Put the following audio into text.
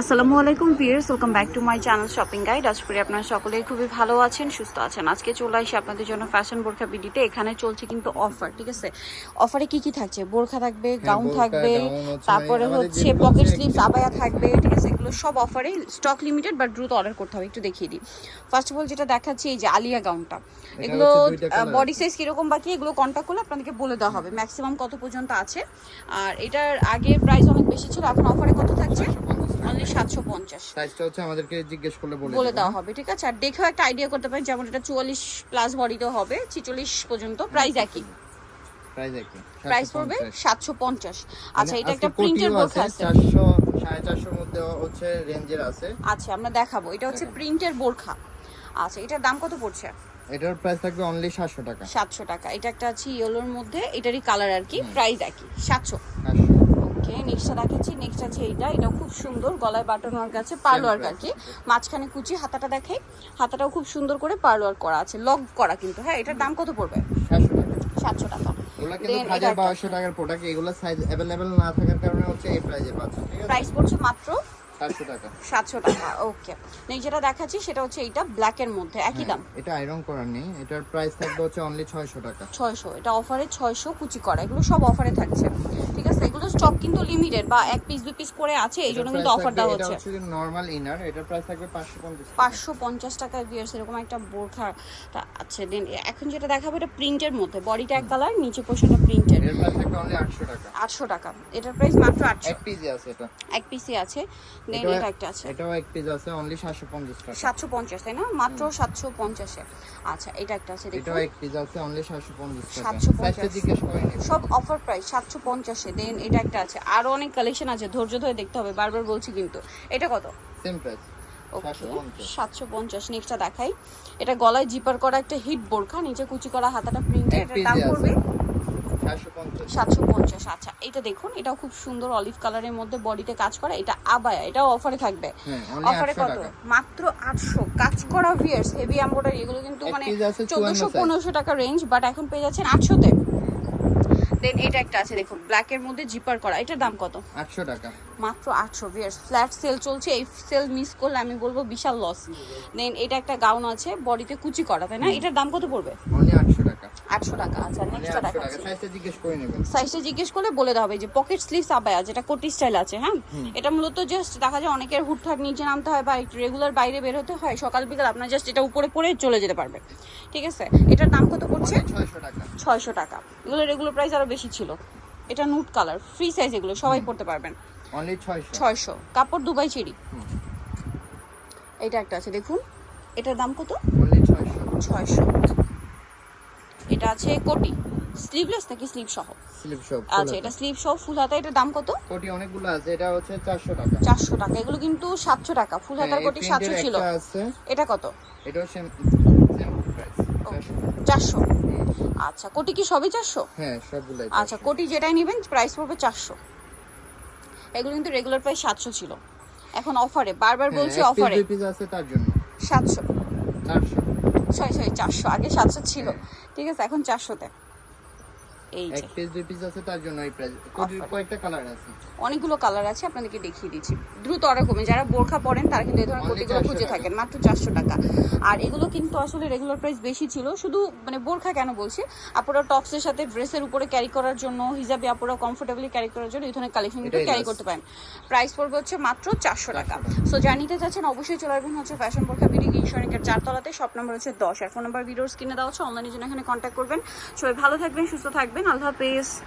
আসসালামু আলাইকুম viewers welcome back to my channel shopping guide. আজ করে আপনারা সকলেই খুবই ভালো আছেন সুস্থ আছেন। আজকে চলে আসি আপনাদের জন্য ফ্যাশন বোরখা বিডিতে। এখানে চলছে কিন্তু অফার ঠিক আছে? অফারে কি কি থাকছে? বোরখা থাকবে গাউন থাকবে তারপরে হচ্ছে পকেট স্লিভস আবায়া থাকবে ঠিক আছে? এগুলো সব অফারে স্টক লিমিটেড বাট দ্রুত অর্ডার করতে হবে একটু দেখিয়ে দিই। ফার্স্ট অফ অল যেটা দেখাচ্ছি এই যে আলিয়া গাউনটা। এগুলো বডি সাইজ কীরকম বাকি এগুলো কন্ট্যাক্ট করলে আপনাদেরকে বলে দেওয়া হবে। ম্যাক্সিমাম কত পর্যন্ত আছে? আর এটার আগে প্রাইস অনেক বেশি ছিল এখন অফারে কত থাকছে? অনলি সাইজটা হচ্ছে আমাদেরকে জিজ্ঞেস করলে বলে বলে দেওয়া? হবে ঠিক আছে? আর দেখেও একটা আইডিয়া করতে পারেন যেমন এটা চুয়াল্লিশ প্লাস বডিতেও হবে ছিচল্লিশ পর্যন্ত প্রাইস একই। প্রাইস একই প্রাইস পড়বে 750 সাতশো পঞ্চাশ। আচ্ছা মানে এটা একটা প্রিন্টের আছে মধ্যে হচ্ছে রেঞ্জের আছে। আচ্ছা আমরা দেখাবো। এটা হচ্ছে প্রিন্টের বোরখা। আচ্ছা এটার দাম কত পড়ছে? এটার প্রাইস থাকবে অনলি সাতশো টাকা। সাতশো টাকা। এটা একটা আছে ইয়েলোর মধ্যে এটারই কালার আর কি প্রাইস একই সাতশো। সাতশো। ওকে নেক্সটটা দেখাচ্ছি নেক্সট আছে এইটা এটা খুব সুন্দর গলায় বাটন ওয়ার্ক আছে পার্ল ওয়ার্ক আর কি মাঝখানে কুচি হাতাটা দেখাই হাতাটাও খুব সুন্দর করে পার্ল ওয়ার্ক করা আছে লক করা কিন্তু। হ্যাঁ এটার দাম কত পড়বে? সাতশো টাকা। টাকার প্রোডাক্ট এগুলো সাইজ অ্যাভেলেবেল না থাকার কারণে হচ্ছে এই প্রাইজে পাচ্ছেন প্রাইস পড়ছে মাত্র সাতশো টাকা। ওকে যেটা দেখাচ্ছি সেটা হচ্ছে এইটা মধ্যে একই দাম। হ্যাঁ, এটা আয়রন করার নেই এটার প্রাইস থাকবে হচ্ছে অনলি ছয়শো টাকা। ছয়শো এটা অফারে ছয়শো কুচি করা এগুলো সব অফারে থাকছে ঠিক আছে এগুলো স্টক কিন্তু লিমিটেড বা এক পিস দু পিস করে আছে এই জন্য কিন্তু অফার দেওয়া এটা হচ্ছে। হচ্ছে নর্মাল ইনার এটার প্রাইস থাকবে পাঁচশো পঞ্চাশ পাঁচশো পঞ্চাশ টাকা ভিয়ার্স এরকম একটা বোরখা আছে। দেন এখন যেটা দেখাবো এটা প্রিন্টের মধ্যে বডিটা এক কালার নিচে পোর্শনটা প্রিন্টের এর। প্রাইস থাকবে অনলি আটশো টাকা। আটশো টাকা। এটার প্রাইস মাত্র আটশো। এক পিসি আছে এটা। এক পিসি আছে। দেন এটা একটা আছে। এটাও এক পিস আছে অনলি সাতশো পঞ্চাশ টাকা। সাতশো পঞ্চাশ তাই না? মাত্র সাতশো পঞ্চাশে আচ্ছা এটা একটা আছে দেখুন। এটাও এক পিস আছে অনলি সাতশো পঞ্চাশ টাকা। 750 সাইজটা জিজ্ঞেস করে সব অফার প্রাইস সাতশো পঞ্চাশে দেন এটা একটা আছে। আরও অনেক কালেকশন আছে ধৈর্য ধরে দেখতে হবে বারবার বলছি কিন্তু। এটা কত? সেম প্রাইস সাতশো পঞ্চাশ। নেক্সটটা দেখাই। এটা গলায় জিপার করা একটা হিট বোরখা নিচে কুচি করা হাতাটা প্রিন্ট এক এটার দাম। পড়বে? সাতশো পঞ্চাশ। আচ্ছা এটা দেখুন এটাও খুব সুন্দর অলিভ কালারের মধ্যে বডিতে কাজ করা এটা আবায়া এটাও অফারে থাকবে। হ্যাঁ অফারে আটশো কত? মাত্র আটশো। কাজ করা ভিয়ার্স হেভি এমব্রয়ডারি এগুলো কিন্তু মানে piece আছে 54 চোদ্দশো পনেরোশো টাকা রেঞ্জ বাট এখন পেয়ে যাচ্ছেন আটশোতে। দেন এটা একটা আছে দেখুন ব্ল্যাক এর মধ্যে জিপার করা এটার দাম কত? 800 টাকা। মাত্র 800 ভিউয়ার্স ফ্ল্যাট সেল চলছে এই সেল মিস করলে আমি বলব বিশাল লস দেন এটা একটা গাউন আছে বডিতে কুচি করা তাই না? এটার দাম কত পড়বে? অনলি 800 একশো টাকা। আচ্ছা নেক্সটটা আছে সাইজটা জিজ্ঞেস করলে বলে দেওয়া হবে যে পকেট স্লিভস আবায়া যেটা কোটি স্টাইল আছে হ্যাঁ? এটা মূলত জাস্ট দেখা যায় অনেকের হুটহাট নিচে নামতে হয় বা একটু রেগুলার বাইরে বের হতে হয় সকাল বিকাল আপনার জাস্ট এটা উপরে পরে চলে যেতে পারবে। ঠিক আছে? এটার দাম কত পড়ছে? ছয়শো টাকা। এগুলো রেগুলার প্রাইস আরও বেশি ছিল। এটা নুট কালার ফ্রি সাইজ এগুলো সবাই পড়তে পারবেন। ছয়শো। কাপড় দুবাই চেরি। এটা একটা আছে দেখুন। এটার দাম কত? ছয়শো। এটা আছে কোটি। স্লিভলেস নাকি স্লিভ সহ? স্লিপ শপ আচ্ছা এটা স্লিভ সহ ফুল হাতা এটার দাম কত? কোটি অনেকগুলো আছে এটা হচ্ছে চারশো টাকা। চারশো টাকা এগুলো কিন্তু সাতশো টাকা। ফুল হ্যাঁ, হাতার কোটি print সাতশো এর ছিল এটা কত? এটাও সেম সেম প্রাইস চারশো। আচ্ছা কোটি কি সবই চারশো? হ্যাঁ সবগুলাই আচ্ছা কোটি যেটাই নেবেন প্রাইস পড়বে চারশো। এগুলো কিন্তু রেগুলার প্রাইস সাতশো ছিল। এখন অফারে বারবার হ্যাঁ, বলছি অফারে আছে তার জন্য। সাতশো। চারশো। ছয় ছয় চারশো আগে সাতশো ছিল ঠিক আছে এখন চারশোতে এই এক যে। পিস দুই পিস আছে তার জন্য এই প্রাইস কয়েকটা কালার আছে। অনেকগুলো কালার আছে আপনাদেরকে দেখিয়ে দিচ্ছি। দ্রুত অর্ডার করবেন। যারা বোরখা পরেন তারা কিন্তু এই ধরনের কোটিগুলো খুঁজে। থাকেন মাত্র চারশো টাকা। আর এগুলো কিন্তু আসলে রেগুলার প্রাইস বেশি ছিল। শুধু মানে বোরখা কেন বলছি? আপনারা টপসের সাথে ড্রেসের উপরে ক্যারি করার জন্য হিজাবে আপনারা কমফোর্টেবলি ক্যারি করার জন্য এই ধরনের কালেকশন কিন্তু ক্যারি করতে পারেন। প্রাইস পড়বে হচ্ছে মাত্র চারশো টাকা। সো জানিতে চাচ্ছেন অবশ্যই চলে আসবেন হচ্ছে ফ্যাশন বোরখা বিডি ইনশোরেন্সের চারতলাতে। শপ নাম্বার হচ্ছে দশ। আর ফোন নাম্বার ভিডিওস কিনে দেওয়া হচ্ছে অনলাইনের জন্য এখানে কন্ট্যাক্ট করবেন। সবাই ভালো থাকবেন সুস্থ থাকবেন। não Allah